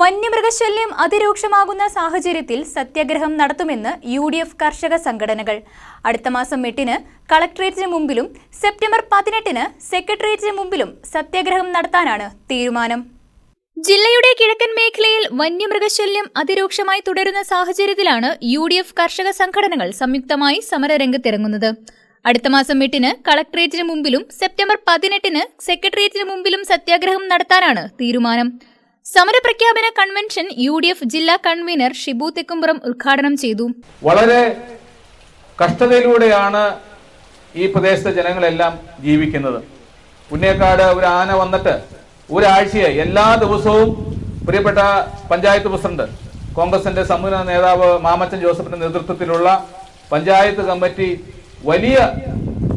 വന്യമൃഗശല്യം അതിരൂക്ഷമാകുന്ന സാഹചര്യത്തിൽ സത്യാഗ്രഹം നടത്തുമെന്ന് യു ഡി എഫ് കർഷക സംഘടനകൾ. അടുത്ത മാസം എട്ടിന് കളക്ടറേറ്റിന് മുമ്പിലും സെപ്റ്റംബർ പതിനെട്ടിന് സെക്രട്ടേറിയറ്റിന് മുമ്പിലും സത്യാഗ്രഹം നടത്താനാണ് തീരുമാനം. ജില്ലയുടെ കിഴക്കൻ മേഖലയിൽ വന്യമൃഗശല്യം അതിരൂക്ഷമായി തുടരുന്ന സാഹചര്യത്തിലാണ് യു ഡി എഫ് കർഷക സംഘടനകൾ സംയുക്തമായി സമരരംഗത്തിറങ്ങുന്നത്. അടുത്ത മാസം എട്ടിന് കളക്ടറേറ്റിന് മുമ്പിലും സെപ്റ്റംബർ പതിനെട്ടിന് സെക്രട്ടേറിയറ്റിന് മുമ്പിലും സത്യാഗ്രഹം നടത്താനാണ് തീരുമാനം. സമരപ്രഖ്യാപന കൺവെൻഷൻ യു ഡി എഫ് ജില്ലാ കൺവീനർ ഷിബു തെക്കുംപുറം ഉദ്ഘാടനം ചെയ്തു. വളരെ കഷ്ടതയിലൂടെയാണ് ഈ പ്രദേശത്തെ ജനങ്ങളെല്ലാം ജീവിക്കുന്നത്. പുന്നേക്കാട് ഒരു ആന വന്നിട്ട് ഒരാഴ്ചയായി എല്ലാ ദിവസവും പ്രിയപ്പെട്ട പഞ്ചായത്ത് പ്രസിഡന്റ് കോൺഗ്രസിന്റെ സമൂഹ നേതാവ് മാമച്ചൻ ജോസഫിന്റെ നേതൃത്വത്തിലുള്ള പഞ്ചായത്ത് കമ്മിറ്റി വലിയ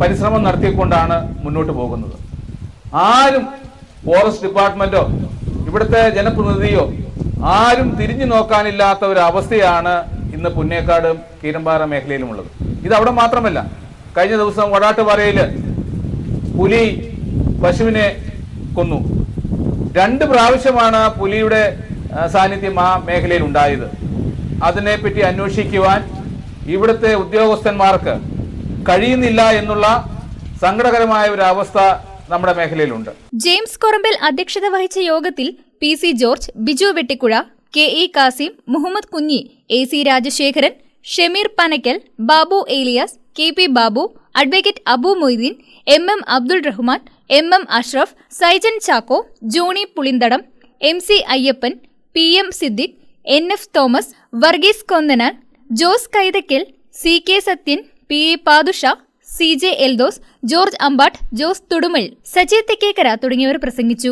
പരിശ്രമം നടത്തിക്കൊണ്ടാണ് മുന്നോട്ട് പോകുന്നത്. ആരും ഫോറസ്റ്റ് ഡിപ്പാർട്ട്മെന്റോ ഇവിടുത്തെ ജനപ്രതിനിധിയോ ആരും തിരിഞ്ഞു നോക്കാനില്ലാത്ത ഒരു അവസ്ഥയാണ് ഇന്ന് പുന്നേക്കാടും കീരമ്പാറ മേഖലയിലുമുള്ളത്. ഇത് അവിടെ മാത്രമല്ല കഴിഞ്ഞ ദിവസം വടാട്ടുപാറയിൽ പുലി പശുവിനെ കൊന്നു. രണ്ട് പ്രാവശ്യമാണ് പുലിയുടെ സാന്നിധ്യം ആ മേഖലയിൽ ഉണ്ടായത് അതിനെപ്പറ്റി അന്വേഷിക്കുവാൻ ഇവിടുത്തെ ഉദ്യോഗസ്ഥന്മാർക്ക് കഴിയുന്നില്ല എന്നുള്ള സങ്കടകരമായ ഒരു അവസ്ഥ നമ്മുടെ മേഖലയിലുണ്ട്. ജെയിംസ് കൊറമ്പൽ അധ്യക്ഷത വഹിച്ച യോഗത്തിൽ P C George Biju Vettikuzha K E Kasim Muhammad Kunji A C Rajasekharan Shameer Panakkal Babu Elias K P Babu advocate Abu Moideen M M Abdul Rahman M M Ashraf Saijan Chacko Johny Pulinthadam M C Ayyappan P M Siddique N F Thomas Varghese Konnanal Jose Kaithakkal C K Sathyan P A Pathusha C J Eldhose George Ambattu Jose Thudumal Saji Thekkekkara തുടങ്ങിയവർ പ്രസംഗിച്ചു.